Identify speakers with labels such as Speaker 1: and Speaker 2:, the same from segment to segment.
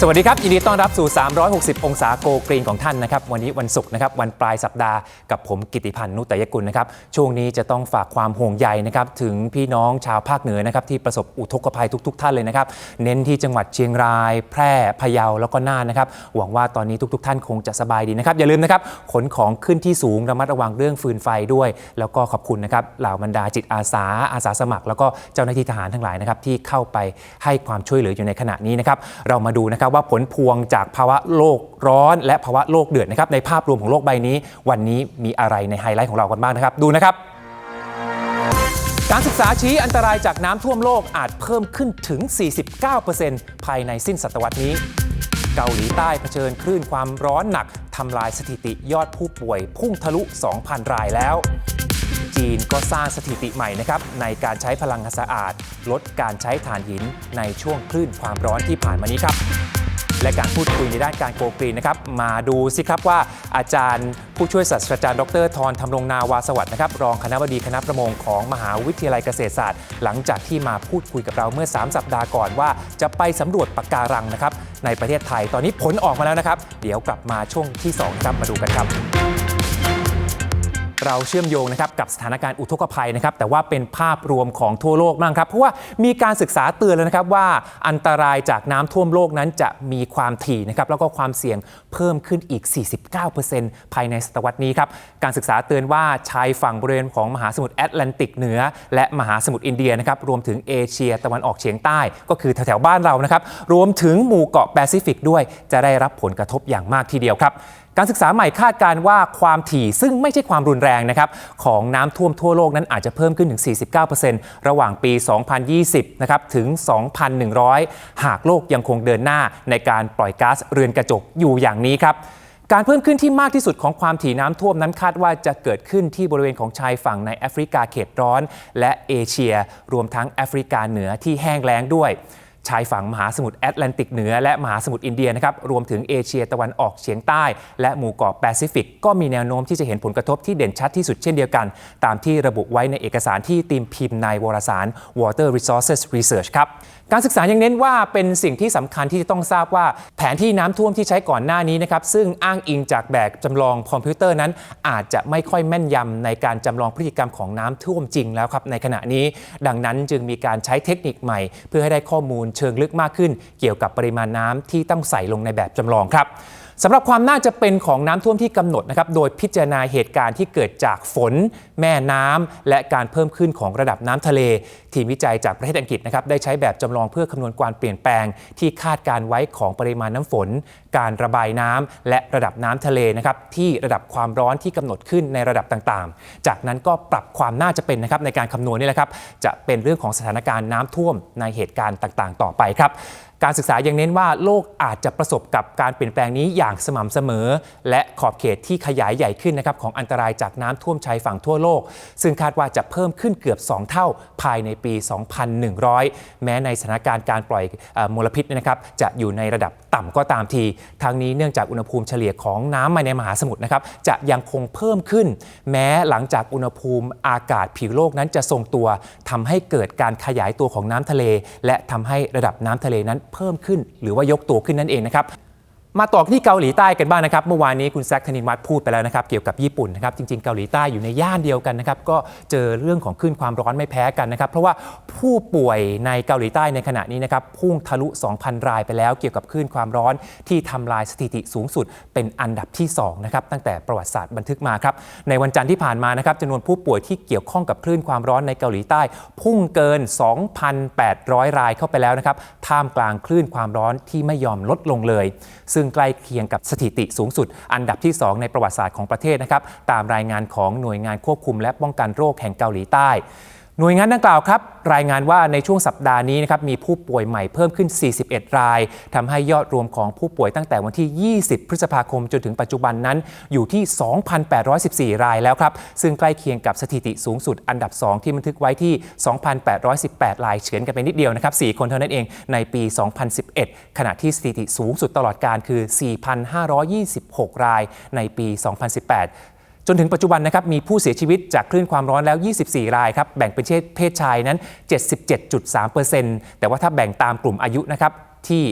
Speaker 1: สวัสดีครับยินดีต้อนรับสู่ 360 องศาโกกรีนของท่านนะครับ วันนี้วันศุกร์นะครับ วันปลายสัปดาห์กับผมกิติพันธ์นุตตยกุลนะครับ ช่วงนี้จะต้องฝากความห่วงใยนะครับ ถึงพี่น้องชาวภาคเหนือนะครับ ที่ประสบอุทกภัยทุก ๆ ท่านเลยนะครับ เน้นที่จังหวัดเชียงราย แพร่พะเยาแล้วก็น่านนะครับ หวังว่าตอนนี้ทุก ๆ ท่านคงจะสบายดีนะครับ อย่าลืมนะครับขนของขึ้นที่สูงระมัดระวังเรื่องฟืนไฟด้วย แล้วก็ขอบคุณนะครับเหล่าบรรดาจิตอาสาอาสาสมัคร แล้วก็เจ้าหน้าที่ทหารทั้งหลายนะครับที่เข้าไปให้ความช่วยเหลืออยู่ในขณะนี้นะครับเรามาดูนะครับว่าผลพวงจากภาวะโลกร้อน และภาวะโลกเดือดนะครับในภาพรวมของโลกใบนี้ วันนี้มีอะไรในไฮไลท์ของเรากันบ้างนะครับ ดูนะครับ การศึกษาชี้อันตรายจากน้ำท่วมโลกอาจเพิ่มขึ้นถึง 49%ภายในสิ้นศตวรรษนี้ เกาหลีใต้เผชิญคลื่นความร้อนหนักทำลายสถิติยอดผู้ป่วย พุ่งทะลุ 2,000 รายแล้วจีนก็สร้างสถิติใหม่นะครับในการใช้พลังงานสะอาด ลดการใช้ถ่านหินในช่วงคลื่นความร้อนที่ผ่านมานี้ครับ และการพูดคุยในด้านการโกกรีนนะครับมาดูสิครับว่าอาจารย์ผู้ช่วยศาสตราจารย์ดรทรธรรมรงนาวาสวัสดิ์นะครับรองคณะบดีคณะประมงของมหาวิทยาลัยเกษตรศาสตร์ หลังจากที่มาพูดคุยกับเราเมื่อ 3 สัปดาห์ก่อนว่า จะไปสำรวจปะการังนะครับในประเทศไทยตอนนี้ผลออกมาแล้วนะครับ เดี๋ยวกลับมาช่วงที่ 2 ครับมาดูกันครับ เราเชื่อมโยงนะครับกับสถานการณ์อุทกภัยนะครับแต่ว่าเป็นภาพรวมของทั่วโลกบ้างครับ เพราะว่ามีการศึกษาเตือนแล้วนะครับว่าอันตรายจากน้ำท่วมโลกนั้นจะมีความถี่นะครับแล้วก็ความเสี่ยงเพิ่มขึ้นอีก 49%ภายในศตวรรษนี้ครับการศึกษาเตือนว่าชายฝั่งบริเวณของมหาสมุทรแอตแลนติกเหนือ และมหาสมุทรอินเดียนะครับรวมถึงเอเชียตะวันออกเฉียงใต้ ก็คือแถวๆบ้านเรานะครับรวมถึงหมู่เกาะแปซิฟิกด้วยจะได้รับผลกระทบอย่างมากทีเดียวครับ การศึกษาใหม่คาดการว่าความถี่ซึ่งไม่ใช่ความรุนแรงนะครับของน้ำท่วมทั่วโลกนั้นอาจจะเพิ่มขึ้นถึง 49%ระหว่างปี 2020 นะครับถึง 2,100 หากโลกยังคงเดินหน้าในการปล่อยก๊าซเรือนกระจกอยู่อย่างนี้ครับการเพิ่มขึ้นที่มากที่สุดของความถี่น้ำท่วมนั้นคาดว่าจะเกิดขึ้นที่บริเวณของชายฝั่งในแอฟริกาเขตร้อน และเอเชีย รวมทั้งแอฟริกาเหนือที่แห้งแล้งด้วย ชายฝั่งมหาสมุทรแอตแลนติกเหนือและมหาสมุทรอินเดียนะครับรวมถึงเอเชียตะวันออกเฉียงใต้ และหมู่เกาะแปซิฟิก ก็มีแนวโน้มที่จะเห็นผลกระทบที่เด่นชัดที่สุดเช่นเดียวกัน ตามที่ระบุไว้ในเอกสารที่ตีมพิมพ์ในวารสาร Water Resources Research ครับ การศึกษายังเน้นว่าเป็นสิ่งที่สำคัญที่จะต้องทราบว่า แผนที่น้ำท่วมที่ใช้ก่อนหน้านี้นะครับซึ่งอ้างอิงจากแบบจำลองคอมพิวเตอร์นั้น อาจจะไม่ค่อยแม่นยำในการจำลองพฤติกรรมของน้ำท่วมจริงแล้วครับในขณะนี้ ดังนั้นจึงมีการใช้เทคนิคใหม่ เพื่อให้ได้ข้อมูลเชิงลึกมากขึ้น เกี่ยวกับปริมาณน้ำที่ต้องใส่ลงในแบบจำลองครับ สำหรับความน่าจะเป็นของน้ำท่วมที่กำหนดนะครับโดยพิจารณาเหตุการณ์ที่เกิดจากฝน แม่น้ำและการเพิ่มขึ้นของระดับน้ำทะเล ทีมวิจัยจากประเทศอังกฤษนะครับได้ใช้แบบจำลองเพื่อคำนวณการเปลี่ยนแปลง ที่คาดการไว้ของปริมาณน้ำฝน การระบายน้ำและระดับน้ำทะเลนะครับที่ระดับความร้อนที่กำหนดขึ้นในระดับต่างๆ จากนั้นก็ปรับความน่าจะเป็นนะครับในการคำนวณนี่แหละครับจะเป็นเรื่องของสถานการณ์น้ำท่วมในเหตุการณ์ต่างๆ ต่อไปครับ การศึกษายังเน้นว่าโลกอาจจะประสบกับการเปลี่ยนแปลงนี้อย่างสม่ำเสมอ และขอบเขตที่ขยายใหญ่ขึ้นนะครับของอันตรายจากน้ำท่วมชายฝั่งทั่วโลก ซึ่งคาดว่าจะเพิ่มขึ้นเกือบ 2 เท่าภายในปี 2100 แม้ในสถานการณ์การปล่อยอมลพิษนยนะครับจะอยู่ในระดับต่ำก็ตามทีทั้งนี้เนื่องจากอุณหภูมิเฉลี่ยของน้ำในมหาสมุทรนะครับจะยังคงเพิ่มขึ้น แม้หลังจากอุณหภูมิอากาศผิวโลกนั้นจะทรงตัวทำให้เกิดการขยายตัวของน้ำทะเล และทำให้ระดับน้ำทะเลนั้นเพิ่มขึ้น หรือว่ายกตัวขึ้นนั่นเองนะครับ มาต่อที่เกาหลีใต้กันบ้างนะครับ เมื่อวานนี้คุณแซคธนินวัฒน์พูดไปแล้วนะครับ เกี่ยวกับญี่ปุ่นนะครับ จริงๆ เกาหลีใต้อยู่ในย่านเดียวกันนะครับ ก็เจอเรื่องของคลื่นความร้อนไม่แพ้กันนะครับ เพราะว่าผู้ป่วยในเกาหลีใต้ในขณะนี้นะครับ พุ่งทะลุ 2,000 รายไปแล้ว เกี่ยวกับคลื่นความร้อนที่ทำลายสถิติสูงสุด เป็นอันดับที่2นะครับตั้งแต่ประวัติศาสตร์บันทึกมาครับในวันจันทร์ที่ผ่านมานะครับจำนวนผู้ป่วยที่เกี่ยวข้องกับคลื่นความร้อนในเกาหลีใต้ พุ่งเกิน 2,800 รายเข้าไปแล้วนะครับท่ามกลางคลื่นความร้อนที่ไม่ยอมลดลงเลยซึ่งใกล้เคียงกับสถิติสูงสุด อันดับที่ 2 ในประวัติศาสตร์ของประเทศนะครับตามรายงานของหน่วยงานควบคุมและป้องกันโรคแห่งเกาหลีใต้ หน่วยงานดังกล่าวครับ รายงานว่าในช่วงสัปดาห์นี้นะครับมีผู้ป่วยใหม่เพิ่มขึ้น 41 รายทำให้ยอดรวมของผู้ป่วยตั้งแต่วันที่ 20 พฤษภาคมจนถึงปัจจุบันนั้นอยู่ที่ 2,814 รายแล้วครับ ซึ่งใกล้เคียงกับสถิติสูงสุดอันดับ 2 ที่บันทึกไว้ที่ 2,818 รายเฉือนกันไปนิดเดียวนะครับ 4 คนเท่านั้นเองในปี 2011 ขณะที่สถิติสูงสุดตลอดการคือ 4,526 รายในปี 2018 จนถึงปัจจุบันนะครับมีผู้เสียชีวิตจากคลื่นความร้อนแล้ว 24 รายครับแบ่งเป็นเพศชายนั้น 77.3%แต่ว่าถ้าแบ่งตามกลุ่มอายุนะครับ ที่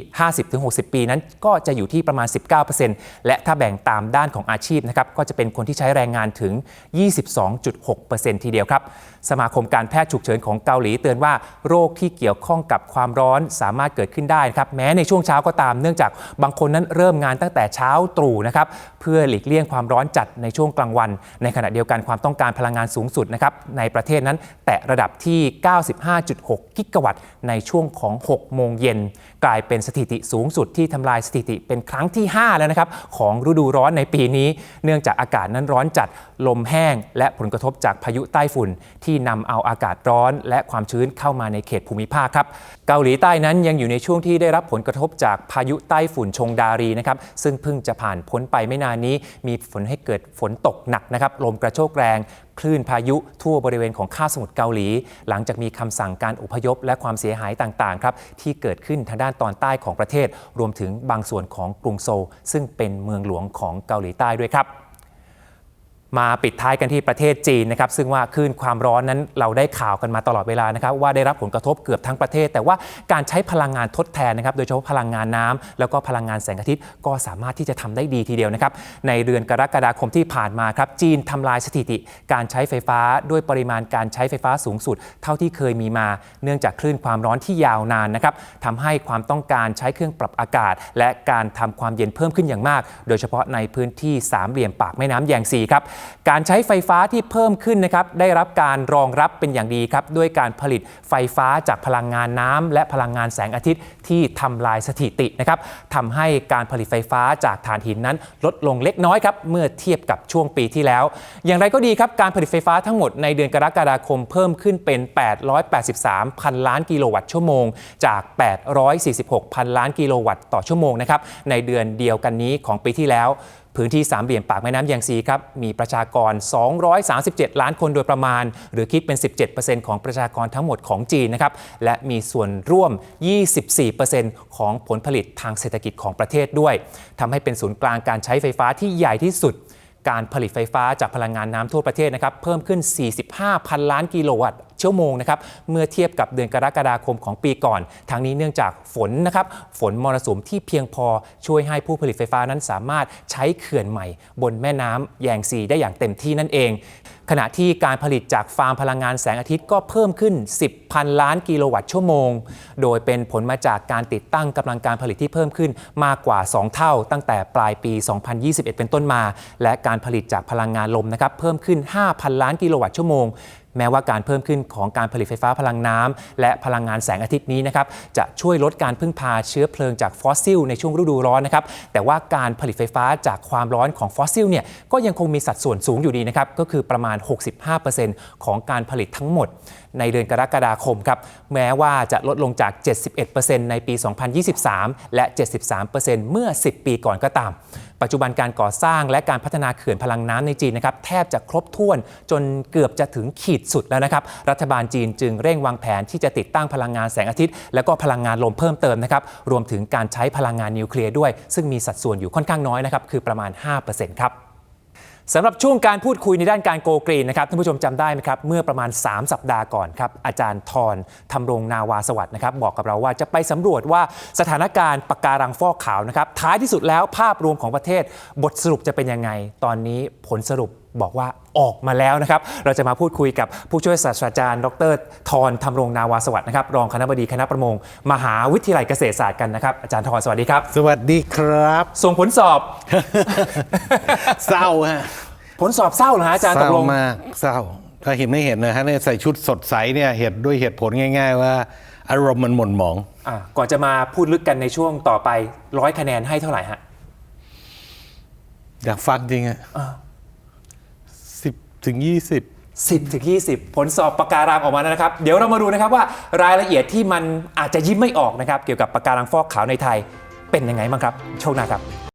Speaker 1: 50-60 ปีนั้นก็จะอยู่ที่ประมาณ 19%และถ้าแบ่งตามด้านของอาชีพนะครับก็จะเป็นคนที่ใช้แรงงานถึง 22.6%ทีเดียวครับ สมาคมการแพทย์ฉุกเฉินของเกาหลีเตือนว่าโรคที่เกี่ยวข้องกับความร้อนสามารถเกิดขึ้นได้นะครับแม้ในช่วงเช้าก็ตามเนื่องจากบางคนนั้นเริ่มงานตั้งแต่เช้าตรู่นะครับเพื่อหลีกเลี่ยงความร้อนจัดในช่วงกลางวัน ในขณะเดียวกันความต้องการพลังงานสูงสุดนะครับในประเทศนั้นแตะระดับที่ 95.6 กิกะวัตต์ในช่วงของ 6 โมงเย็นกลายเป็นสถิติสูงสุดที่ทำลายสถิติเป็นครั้งที่ 5 แล้วนะครับ ของฤดูร้อนในปีนี้ เนื่องจากอากาศนั้นร้อนจัดลมแห้ง และผลกระทบจากพายุใต้ฝุ่น ที่นำเอาอากาศร้อน และความชื้นเข้ามาในเขตภูมิภาคครับเกาหลีใต้นั้นยังอยู่ในช่วงที่ได้รับผลกระทบจากพายุใต้ฝุ่นชงดารีนะครับซึ่งเพิ่งจะผ่านพ้นไปไม่นานนี้ มีฝนให้เกิดฝนตกหนักนะครับลมกระโชกแรง คลื่นพายุทั่วบริเวณของคาบสมุทรเกาหลี หลังจากมีคำสั่งการอพยพและความเสียหายต่างๆครับที่เกิดขึ้นทางด้านตอนใต้ของประเทศ รวมถึงบางส่วนของกรุงโซลซึ่งเป็นเมืองหลวงของเกาหลีใต้ด้วยครับ มาปิดท้ายกันที่ประเทศจีนนะครับซึ่งว่าคลื่นความร้อนนั้นเราได้ข่าวกันมาตลอดเวลานะครับว่าได้รับผลกระทบเกือบทั้งประเทศ แต่ว่าการใช้พลังงานทดแทนนะครับโดยเฉพาะพลังงานน้ำแล้วก็พลังงานแสงอาทิตย์ก็สามารถที่จะทำได้ดีทีเดียวนะครับในเดือนกรกฎาคมที่ผ่านมาครับจีนทำลายสถิติ การใช้ไฟฟ้าด้วยปริมาณการใช้ไฟฟ้าสูงสุด เท่าที่เคยมีมา เนื่องจากคลื่นความร้อนที่ยาวนานนะครับทำให้ความต้องการใช้เครื่องปรับอากาศ และการทำความเย็นเพิ่มขึ้นอย่างมาก โดยเฉพาะในพื้นที่สามเหลี่ยมปากแม่น้ำแยงซีครับการใช้ไฟฟ้าที่เพิ่มขึ้นนะครับได้รับการรองรับเป็นอย่างดีครับด้วยการผลิตไฟฟ้าจากพลังงานน้ำและพลังงานแสงอาทิตย์ที่ทำลายสถิตินะครับทำให้การผลิตไฟฟ้าจากถ่านหินนั้น ลดลงเล็กน้อยครับเมื่อเทียบกับช่วงปีที่แล้ว อย่างไรก็ดีครับการผลิตไฟฟ้าทั้งหมดในเดือนกรกฎาคมเพิ่มขึ้นเป็น 883พันล้านกิโลวัตต์ชั่วโมง จาก 846พันล้านกิโลวัตต์ต่อชั่วโมงนะครับในเดือนเดียวกันนี้ของปีที่แล้ว พื้นที่สามเหลี่ยมปากแม่น้ำแยงซีครับมีประชากร 237 ล้านคนโดยประมาณ หรือคิดเป็น 17%ของประชากรทั้งหมดของจีนนะครับและมีส่วนร่วม 24%ของผลผลิตทางเศรษฐกิจของประเทศด้วยทำให้เป็นศูนย์กลางการใช้ไฟฟ้าที่ใหญ่ที่สุดการผลิตไฟฟ้าจากพลังงานน้ำทั่วประเทศนะครับเพิ่มขึ้น 45 พันล้านกิโลวัตต์ ชั่วโมงนะครับเมื่อเทียบกับเดือนกรกฎาคมของปีก่อน ทั้งนี้เนื่องจากฝนนะครับฝนมรสุมที่เพียงพอช่วยให้ผู้ผลิตไฟฟ้านั้นสามารถใช้เขื่อนใหม่ บนแม่น้ำแยงซีได้อย่างเต็มที่นั่นเอง ขณะที่การผลิตจากฟาร์มพลังงานแสงอาทิตย์ก็เพิ่มขึ้น 10พันล้านกิโลวัตต์ชั่วโมง โดยเป็นผลมาจากการติดตั้งกำลังการผลิตที่เพิ่มขึ้นมากกว่า 2 เท่า ตั้งแต่ปลายปี 2021 เป็นต้นมา และการผลิตจากพลังงานลมนะครับเพิ่มขึ้น 5,000 ล้านกิโลวัตต์ชั่วโมง แม้ว่าการเพิ่มขึ้นของการผลิตไฟฟ้าพลังน้ำและพลังงานแสงอาทิตย์นี้นะครับจะช่วยลดการพึ่งพาเชื้อเพลิงจากฟอสซิลในช่วงฤดูร้อนนะครับแต่ว่าการผลิตไฟฟ้าจากความร้อนของฟอสซิลเนี่ยก็ยังคงมีสัดส่วนสูงอยู่ดีนะครับก็คือประมาณ 65%ของการผลิตทั้งหมด ในเดือนกรกฎาคมครับแม้ว่าจะลดลงจาก 71%ในปี 2023 และ 73%เมื่อ 10 ปีก่อนก็ตาม ปัจจุบันการก่อสร้างและการพัฒนาเขื่อนพลังน้ำในจีนนะครับแทบจะครบถ้วนจนเกือบจะถึงขีดสุดแล้วนะครับ รัฐบาลจีนจึงเร่งวางแผนที่จะติดตั้งพลังงานแสงอาทิตย์ และก็พลังงานลมเพิ่มเติมนะครับ รวมถึงการใช้พลังงานนิวเคลียร์ด้วย ซึ่งมีสัดส่วนอยู่ค่อนข้างน้อยนะครับ คือประมาณ 5%ครับสำหรับช่วงการพูดคุยในด้านการโกกรีนนะครับท่านผู้ชมจำได้ไหมครับ เมื่อประมาณ 3 สัปดาห์ก่อนครับ อาจารย์ทรทำรงนาวาสวัสด์นะครับ บอกกับเราว่าจะไปสำรวจว่าสถานการณ์ปะการังฟอกขาวนะครับ ท้ายที่สุดแล้วภาพรวมของประเทศบทสรุปจะเป็นยังไง ตอนนี้ผลสรุป บอกว่าออกมาแล้วนะครับ เราจะมาพูดคุยกับผู้ช่วยศาสตราจารย์ ดรทรทำรงนาวาสวัสดิ์นะครับ รองคณบดีคณะประมง มหาวิทยาลัยเกษตรศาสตร์กันนะครับ อาจารย์ทรสวัสดีครับ
Speaker 2: สวัสดีครับ
Speaker 1: ส่งผลสอบ
Speaker 2: เศร้าฮะ
Speaker 1: ผลสอบเศร้าเหรอฮะอาจารย์
Speaker 2: เศ
Speaker 1: ต
Speaker 2: ร้าก
Speaker 1: ลง
Speaker 2: มากเศร้าถ้าเห็นไม่เห็นนะฮะเนี่ยใส่ชุดสดใสเนี่ยเหตุด้วยเหตุผลง่าย ๆ ว่า อารมณ์มันหม่นหมอง
Speaker 1: อะก่อนจะมาพูดลึกกันในช่วงต่อไปร้อยคะแนนให้เท่าไหร่ฮะ
Speaker 2: อยากฟังจริงอะสิบ ถึงยี่สิบ
Speaker 1: 10ถึง20 ผลสอบปากการังออกมาแล้วนะครับ เดี๋ยวเรามาดูนะครับว่ารายละเอียดที่มันอาจจะยิ้มไม่ออกนะครับ เกี่ยวกับปะการังฟอกขาวในไทยเป็นยังไงบ้างครับ โชคหน้าครับ